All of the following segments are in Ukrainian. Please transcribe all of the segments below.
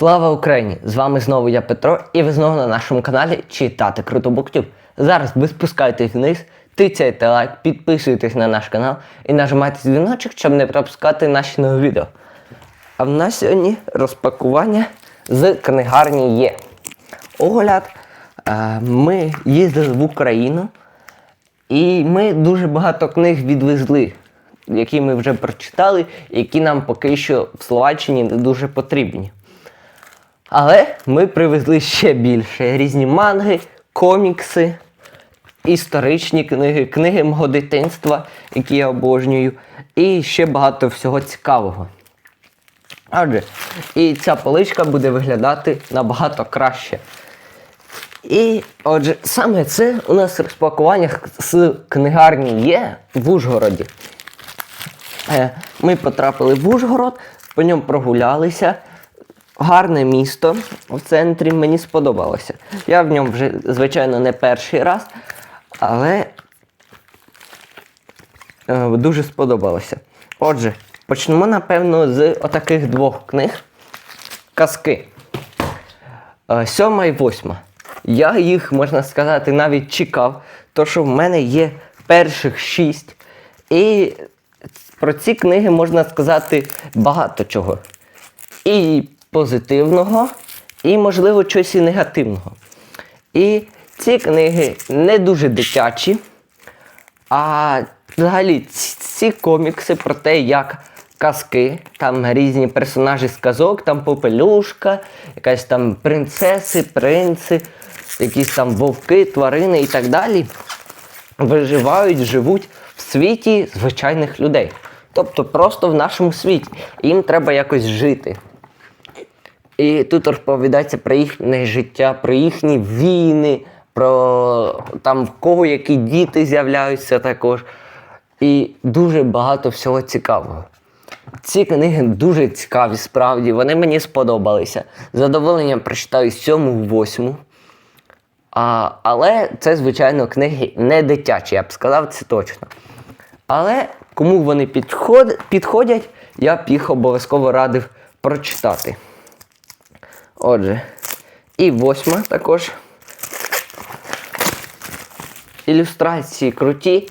Слава Україні! З вами знову я Петро, і ви знову на нашому каналі Читати Круто Буктюб. Зараз ви спускайтесь вниз, тицяйте лайк, підписуйтесь на наш канал і нажимайте дзвіночок, щоб не пропускати наші нові відео. А в нас сьогодні розпакування з книгарні є. Огляд. Е, Ми їздили в Україну, і ми дуже багато книг відвезли, які ми вже прочитали, які нам поки що в Словаччині не дуже потрібні. Але ми привезли ще більше різні манги, комікси, історичні книги, книги мого дитинства, які я обожнюю, і ще багато всього цікавого. Отже, і ця поличка буде виглядати набагато краще. І отже, саме це у нас в розпакуваннях з книгарні є в Ужгороді. Е, Ми потрапили в Ужгород, по ньому прогулялися. Гарне місто в центрі мені сподобалося. Я в ньому вже, звичайно, не перший раз, але е, дуже сподобалося. Отже, почнемо, напевно, з отаких двох книг казки. Е, Сьома і восьма. Я їх, можна сказати, навіть чекав, то що в мене є перших шість. І про ці книги можна сказати багато чого. І позитивного, і, можливо, щось і негативного. І ці книги не дуже дитячі, а взагалі ці, комікси про те, як казки, там різні персонажі з казок, там попелюшка, якась там принцеси, принци, якісь там вовки, тварини і так далі, виживають, живуть в світі звичайних людей. Тобто просто в нашому світі. Їм треба якось жити. І тут розповідається про їхнє життя, про їхні війни, про там в кого які діти з'являються також. І дуже багато всього цікавого. Ці книги дуже цікаві, справді, вони мені сподобалися. Задоволенням прочитаю сьому, восьму. А, але це, звичайно, книги не дитячі, я б сказав, це точно. Але кому вони підходять, я б їх обов'язково радив прочитати. Отже, і восьма також. Ілюстрації круті,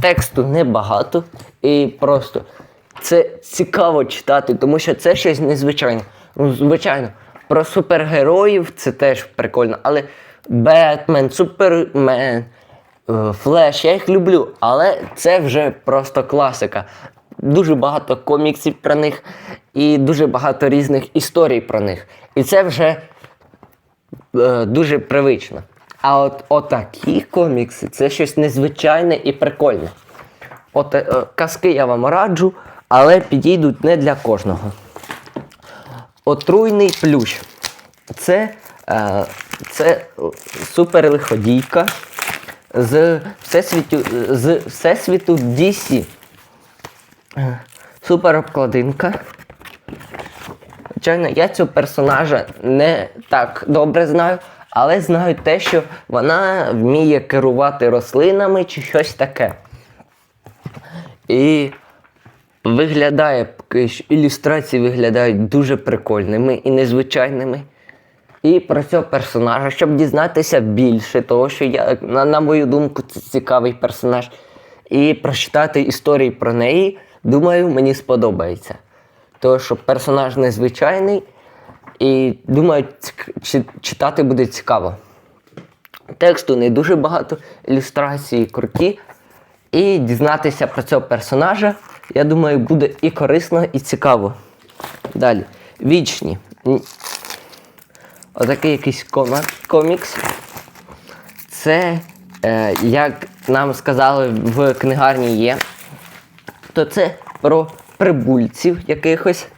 тексту небагато. І просто це цікаво читати, тому що це щось незвичайне. Ну, звичайно, про супергероїв це теж прикольно, але Бетмен, Супермен, е, Флеш, я їх люблю, але це вже просто класика. Дуже багато коміксів про них і дуже багато різних історій про них. І це вже е, дуже привично. А от отакі комікси це щось незвичайне і прикольне. От е, казки я вам раджу, але підійдуть не для кожного. Отруйний плющ. Це, е, це суперлиходійка з всесвіту, з всесвіту DC. Е, Супер обкладинка. Звичайно, я цього персонажа не так добре знаю, але знаю те, що вона вміє керувати рослинами чи щось таке. І виглядає, ілюстрації виглядають дуже прикольними і незвичайними. І про цього персонажа, щоб дізнатися більше, того, що я, на, на мою думку, це цікавий персонаж. І прочитати історії про неї, думаю, мені сподобається. Тому що персонаж незвичайний, і думаю, читати буде цікаво. Тексту не дуже багато, ілюстрації круті. І дізнатися про цього персонажа, я думаю, буде і корисно, і цікаво. Далі. Вічні. Отакий якийсь комікс. Це, е, як нам сказали в книгарні є, то це про прибульців якихось,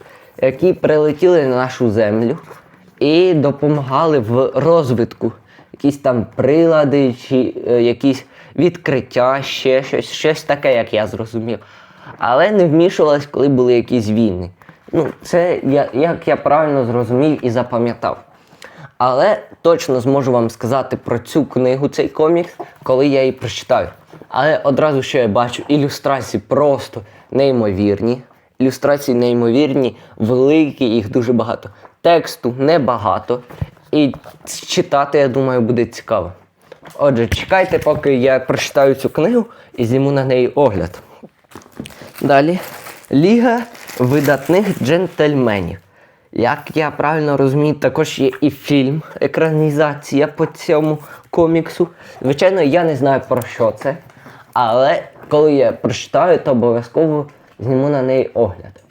які прилетіли на нашу землю і допомагали в розвитку. Якісь там прилади чи е, якісь відкриття, ще щось, щось таке, як я зрозумів. Але не вмішувалось, коли були якісь війни. Ну, це я, як я правильно зрозумів і запам'ятав. Але точно зможу вам сказати про цю книгу, цей комікс, коли я її прочитаю. Але одразу що я бачу, ілюстрації просто неймовірні. Ілюстрації неймовірні, великі, їх дуже багато. Тексту небагато. І читати, я думаю, буде цікаво. Отже, чекайте, поки я прочитаю цю книгу і зніму на неї огляд. Далі. Ліга видатних джентльменів. Як я правильно розумію, також є і фільм, екранізація по цьому коміксу. Звичайно, я не знаю про що це, але коли я прочитаю, то обов'язково зніму на неї огляд.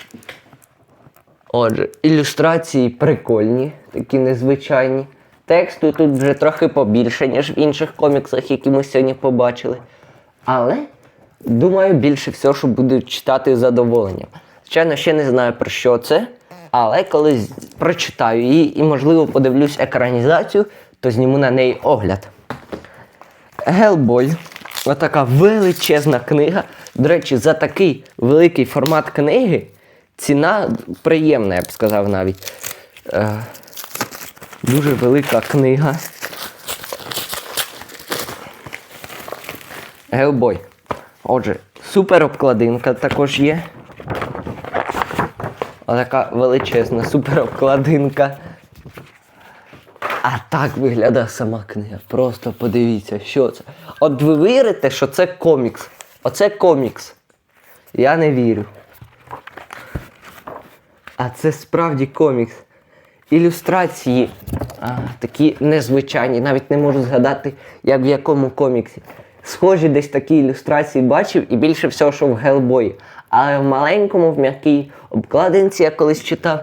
Отже, ілюстрації прикольні, такі незвичайні. Тексту тут вже трохи побільше, ніж в інших коміксах, які ми сьогодні побачили. Але думаю, більше всього, що буду читати з задоволенням. Звичайно, ще не знаю про що це, але коли прочитаю її і, можливо, подивлюсь екранізацію, то зніму на неї огляд. Гелбой. Отака величезна книга. До речі, за такий великий формат книги ціна приємна, я б сказав навіть. Е, дуже велика книга. Гелбой. Отже, супер обкладинка також є. Отака величезна супер обкладинка. А так виглядає сама книга. Просто подивіться, що це. От ви вірите, що це комікс. Оце комікс. Я не вірю. А це справді комікс. Ілюстрації а, такі незвичайні, навіть не можу згадати, як в якому коміксі. Схожі десь такі ілюстрації бачив і більше всього, що в Гелбої. Але в маленькому, в м'якій обкладинці я колись читав.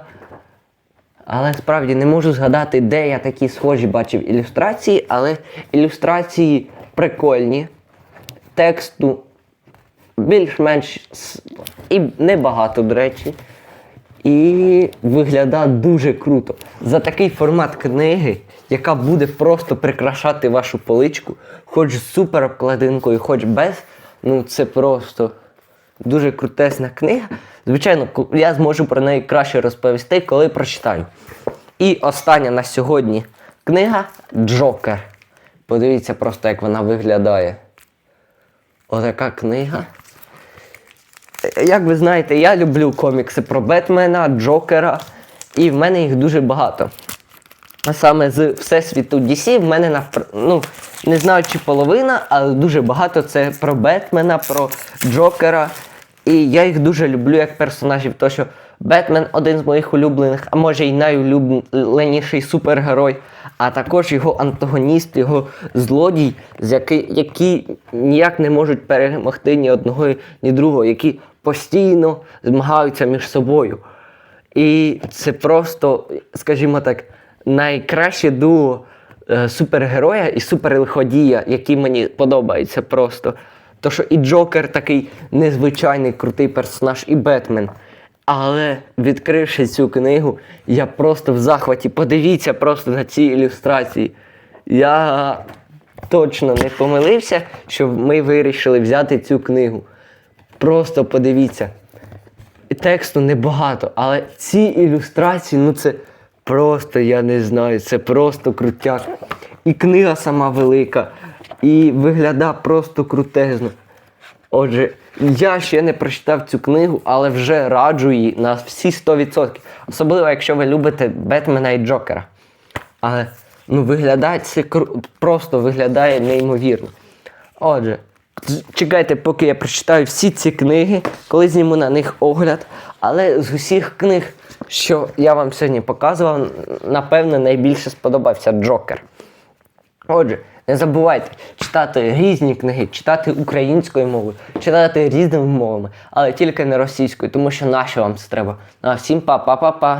Але справді не можу згадати, де я такі схожі бачив ілюстрації, але ілюстрації прикольні. Тексту більш-менш і небагато, до речі. І виглядає дуже круто. За такий формат книги, яка буде просто прикрашати вашу поличку, хоч з супер обкладинкою, хоч без. Ну це просто дуже крутесна книга. Звичайно, я зможу про неї краще розповісти, коли прочитаю. І остання на сьогодні книга Джокер. Подивіться просто, як вона виглядає. Отака книга. Е, Як ви знаєте, я люблю комікси про Бетмена, Джокера, і в мене їх дуже багато. А саме з Всесвіту DC в мене навпр... ну, не знаю, чи половина, але дуже багато це про Бетмена, про Джокера. І я їх дуже люблю як персонажів, тому що Бетмен один з моїх улюблених, а може й найулюбленіший супергерой, а також його антагоніст, його злодій, з який, які ніяк не можуть перемогти ні одного, ні другого, які постійно змагаються між собою. І це просто, скажімо так, найкраще дуо е, супергероя і суперлиходія, які мені подобаються просто. То що і Джокер такий незвичайний крутий персонаж, і Бетмен. Але відкривши цю книгу, я просто в захваті. Подивіться просто на ці ілюстрації. Я точно не помилився, що ми вирішили взяти цю книгу. Просто подивіться. Тексту небагато, але ці ілюстрації, ну це просто, я не знаю, це просто крутяк. І книга сама велика, і виглядає просто крутезно. Отже, я ще не прочитав цю книгу, але вже раджу її на всі 100%. Особливо, якщо ви любите Бетмена і Джокера. Але ну, виглядає це кру- просто виглядає неймовірно. Отже, чекайте, поки я прочитаю всі ці книги, коли зніму на них огляд. Але з усіх книг, що я вам сьогодні показував, напевно, найбільше сподобався Джокер. Отже, не забувайте читати різні книги, читати українською мовою, читати різними мовами, але тільки не російською, тому що нащо вам це треба. Ну, а всім па-па-па-па.